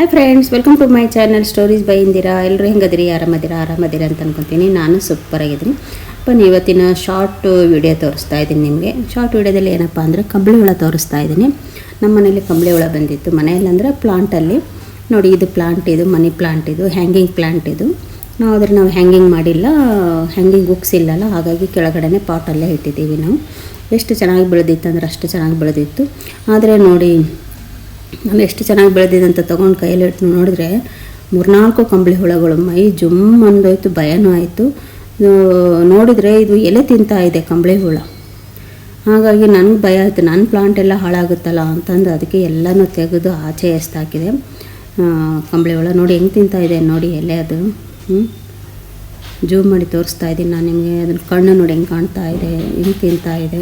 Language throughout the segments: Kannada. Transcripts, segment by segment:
Hi friends welcome to my channel stories by Indira ಎಲ್ಲರೂ ಹೆಂಗದಿರಿ? ಆರಾಮದಿರ ಆರಾಮದಿರ ಅಂತ ಅನ್ಕೊತೀನಿ. ನಾನು ಸೂಪರ್ ಆಗಿದ್ದೀನಿ. ಬನ್ನಿ ಇವತ್ತಿನ ಶಾರ್ಟ್ ವಿಡಿಯೋ ತೋರಿಸ್ತಾ ಇದ್ದೀನಿ ನಿಮಗೆ. ಶಾರ್ಟ್ ವಿಡಿಯೋದಲ್ಲಿ ಏನಪ್ಪ ಅಂದರೆ ಕಂಬಳಿ ಹುಳ ತೋರಿಸ್ತಾ ಇದ್ದೀನಿ. ನಮ್ಮ ಮನೇಲಿ ಕಂಬಳಿ ಹುಳ ಬಂದಿತ್ತು. ಮನೆಯಲ್ಲಿ ಅಂದರೆ ಪ್ಲಾಂಟಲ್ಲಿ ನೋಡಿ, ಇದು ಪ್ಲಾಂಟ್ ಇದು, ಮನಿ ಪ್ಲಾಂಟ್ ಇದು ಹ್ಯಾಂಗಿಂಗ್ ಪ್ಲಾಂಟ್ ಇದು. ನಾವು ಅದ್ರ ನಾವು ಹ್ಯಾಂಗಿಂಗ್ ಮಾಡಿಲ್ಲ. ಹ್ಯಾಂಗಿಂಗ್ ಬುಕ್ಸ್ ಇಲ್ಲಲ್ಲ. ಹಾಗಾಗಿ ಕೆಳಗಡೆನೇ ಪಾಟಲ್ಲೇ ಇಟ್ಟಿದ್ದೀವಿ ನಾವು. ಎಷ್ಟು ಚೆನ್ನಾಗಿ ಬೆಳೆದಿತ್ತು ಅಂದರೆ ಅಷ್ಟು ಚೆನ್ನಾಗಿ ಬೆಳೆದಿತ್ತು. ಆದರೆ ನೋಡಿ ನಾನು ಎಷ್ಟು ಚೆನ್ನಾಗಿ ಬೆಳೆದಿದೆ ಅಂತ ತೊಗೊಂಡು ಕೈಯಲ್ಲಿ ಇಟ್ಟು ನೋಡಿದ್ರೆ ಮೂರ್ನಾಲ್ಕು ಕಂಬಳಿ ಹುಳಗಳು, ಮೈ ಜುಮ್ ಅಂದೋಯ್ತು, ಭಯನೂ ಆಯಿತು. ನೋಡಿದರೆ ಇದು ಎಲೆ ತಿಂತಾ ಇದೆ ಕಂಬಳಿ ಹುಳ. ಹಾಗಾಗಿ ನನಗೆ ಭಯ ಆಯಿತು. ನನ್ನ ಪ್ಲಾಂಟ್ ಎಲ್ಲ ಹಾಳಾಗುತ್ತಲ್ಲ ಅಂತಂದು ಅದಕ್ಕೆ ಎಲ್ಲನೂ ತೆಗೆದು ಆಚೆ ಎಸ್ತಾಕಿದೆ ಕಂಬಳಿ ಹುಳ ನೋಡಿ ಹೆಂಗೆ ತಿಂತಾ ಇದೆ ನೋಡಿ ಎಲೆ ಅದು. ಹ್ಞೂ ಜೂಮ್ ಮಾಡಿ ತೋರಿಸ್ತಾ ಇದ್ದೀನಿ ನಾನು ನಿಮಗೆ. ಅದನ್ನ ಕಣ್ಣು ನೋಡಿ ಹೆಂಗೆ ಕಾಣ್ತಾ ಇದೆ, ಹೆಂಗೆ ತಿಂತಾ ಇದೆ.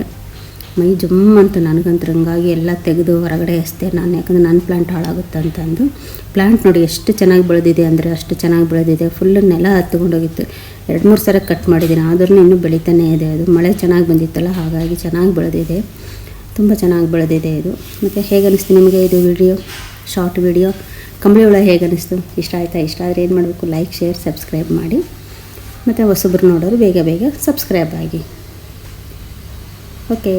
ಮೈ ಜುಮ್ ಅಂತ ನನಗಂತೂ ಹಂಗಾಗಿ ಎಲ್ಲ ತೆಗೆದು ಹೊರಗಡೆ ಎಸ್ತೆ ನಾನು, ಯಾಕಂದರೆ ನನ್ನ ಪ್ಲ್ಯಾಂಟ್ ಹಾಳಾಗುತ್ತೆ ಅಂತಂದು. ಪ್ಲ್ಯಾಂಟ್ ನೋಡಿ ಎಷ್ಟು ಚೆನ್ನಾಗಿ ಬೆಳೆದಿದೆ ಅಂದರೆ ಅಷ್ಟು ಚೆನ್ನಾಗಿ ಬೆಳೆದಿದೆ. ಫುಲ್ಲು ನೆಲ ಹತ್ಕೊಂಡೋಗಿತ್ತು. ಎರಡು ಮೂರು ಸಲ ಕಟ್ ಮಾಡಿದ್ದೀನಿ. ಆದ್ರೂ ಇನ್ನೂ ಬೆಳೀತಾನೆ ಇದೆ ಅದು. ಮಳೆ ಚೆನ್ನಾಗಿ ಬಂದಿತ್ತಲ್ಲ, ಹಾಗಾಗಿ ಚೆನ್ನಾಗಿ ಬೆಳೆದಿದೆ. ತುಂಬ ಚೆನ್ನಾಗಿ ಬೆಳೆದಿದೆ ಇದು. ಮತ್ತು ಹೇಗೆ ಅನ್ನಿಸ್ತು ನಿಮಗೆ ಇದು ವಿಡಿಯೋ ಶಾರ್ಟ್ ವಿಡಿಯೋ ಕಂಬಳಿ ಹುಳ ಹೇಗೆ ಅನ್ನಿಸ್ತು ಇಷ್ಟ ಆಯಿತಾ? ಇಷ್ಟ ಆದರೆ ಏನು ಮಾಡಬೇಕು? ಲೈಕ್ ಶೇರ್ ಸಬ್ಸ್ಕ್ರೈಬ್ ಮಾಡಿ. ಮತ್ತು ಹೊಸಬ್ರು ನೋಡೋರು ಬೇಗ ಬೇಗ ಸಬ್ಸ್ಕ್ರೈಬ್ ಆಗಿ. ಓಕೆ